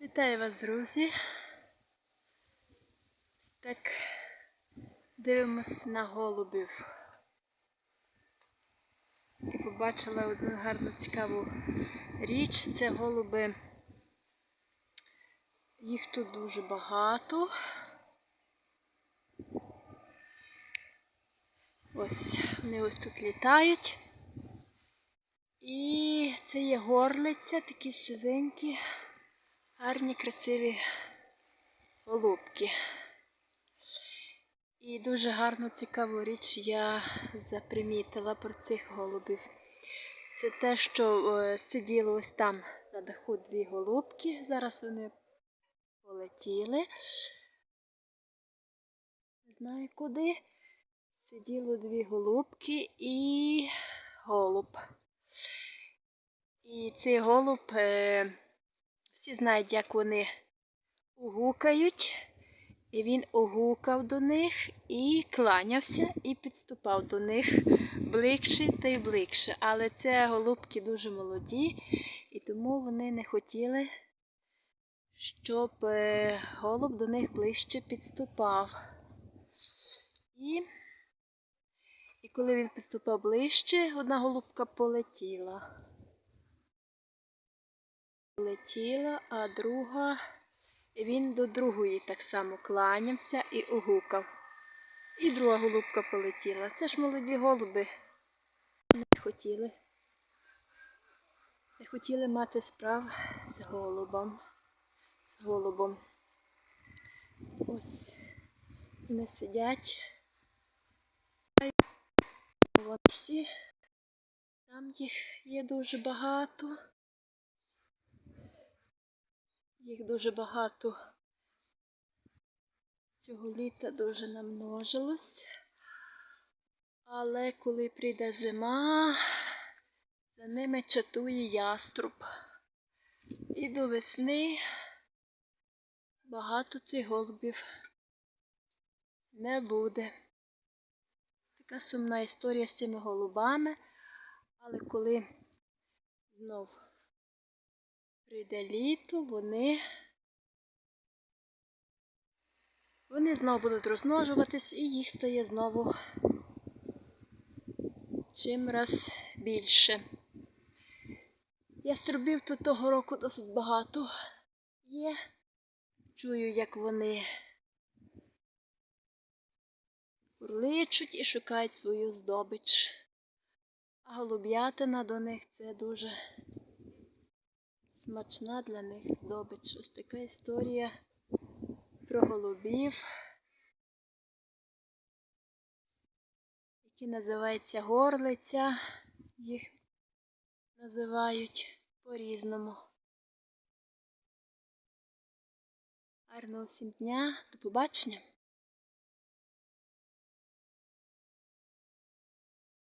Вітаю вас, друзі. Так, дивимось на голубів. І побачила одну гарну цікаву річ. Це голуби. Їх тут дуже багато. Ось, вони ось тут літають. І це є горлиця, такі сивенькі, гарні, красиві голубки. І дуже гарну цікаву річ я запримітила про цих голубів. Це те, що е, сиділо ось там на даху дві голубки. Зараз вони полетіли. Не знаю куди. Сиділо дві голубки і голуб. І цей голуб, е, всі знають, як вони угукають. І він угукав до них і кланявся, і підступав до них ближче та й ближче. Але це голубки дуже молоді, і тому вони не хотіли, щоб е, голуб до них ближче підступав. І, і коли він підступав ближче, одна голубка полетіла. Полетіла, а друга. Він до другої так само кланявся і угукав. І друга голубка полетіла. Це ж молоді голуби. Не хотіли. Не хотіли мати справ з голубом. З голубом. Ось вони сидять. Всі. Там їх є дуже багато. Їх дуже багато цього літа дуже намножилось. Але коли прийде зима, за ними чатує яструб. І до весни багато цих голубів не буде. Така сумна історія з цими голубами, але коли знов прийде літо, вони вони знову будуть розмножуватись і їх стає знову чим раз більше. Яструбів тут того року досить багато є. Чую, як вони урличуть і шукають свою здобич. А голуб'ятина до них це дуже смачна для них здобич. Ось така історія про голубів, які називаються горлиця, їх називають по-різному. Гарного всім дня, до побачення!